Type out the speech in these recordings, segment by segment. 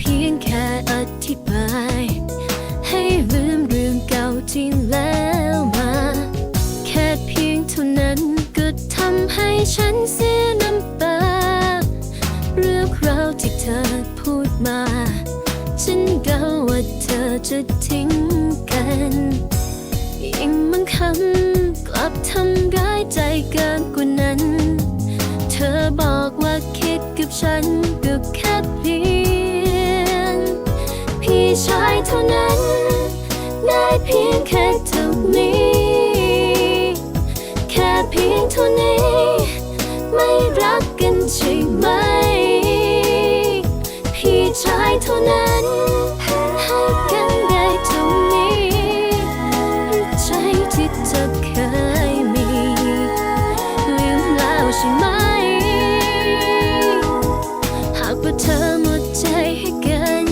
พียงแค่อธิบาย ให้ลืมเรื่องเก่าที่แล้วมา แค่เพียงเท่านั้นก็ทำให้ฉันเสียน้ำตาเรื่องราวที่เธอพูดมา ฉันเดาว่าเธอจะทิ้งกันยิ่งบางคำกลับทำร้ายใจเกินกว่านั้น เธอบอกว่าคิดกับฉัน เธอเคยมี ลืมแล้วใช่ไหม หากว่าเธอหมดใจให้กัน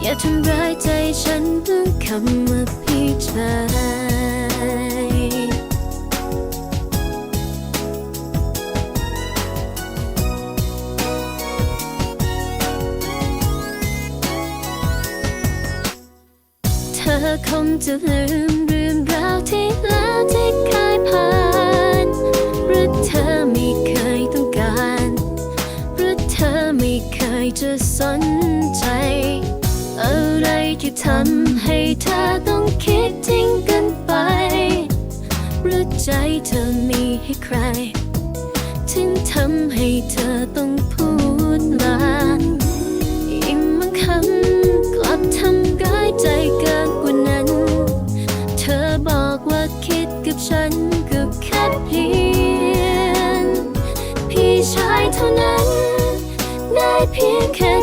อย่าทำร้ายใจฉันด้วยคำว่าพี่ชายเธอคงจะลืม ที่แล้วที่เคยผ่านหรือเธอไม่เคยต้องการหรือเธอไม่เคยจะสนใจ อะไรที่ทำให้เธอต้องคิดทิ้งกันไปหรือใจเธอมี เพียงแค่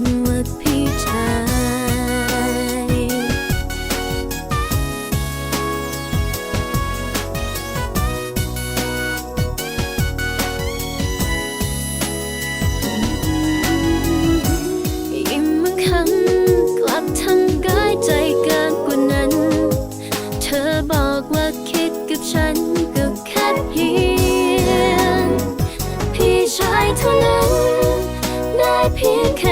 ำว่าพี่ชายยิ่งบางคำกลับทำร้ายใจเกินกว่านั้น เธอบอกว่าคิดกับฉันก็แค่เพียง พี่ชายเท่านั้น ได้เพียงแค่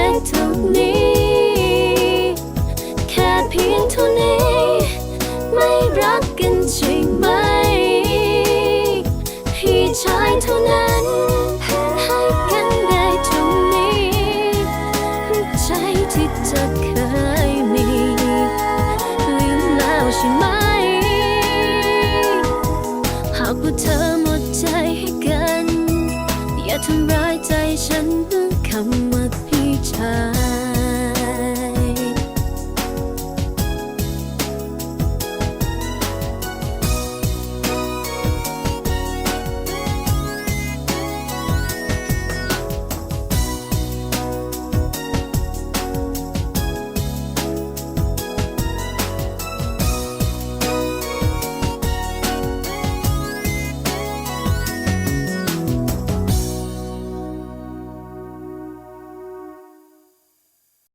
ใช่ไหม หากว่าเธอหมดใจให้กัน อย่าทำร้ายใจฉันด้วยคำว่าพี่ชาย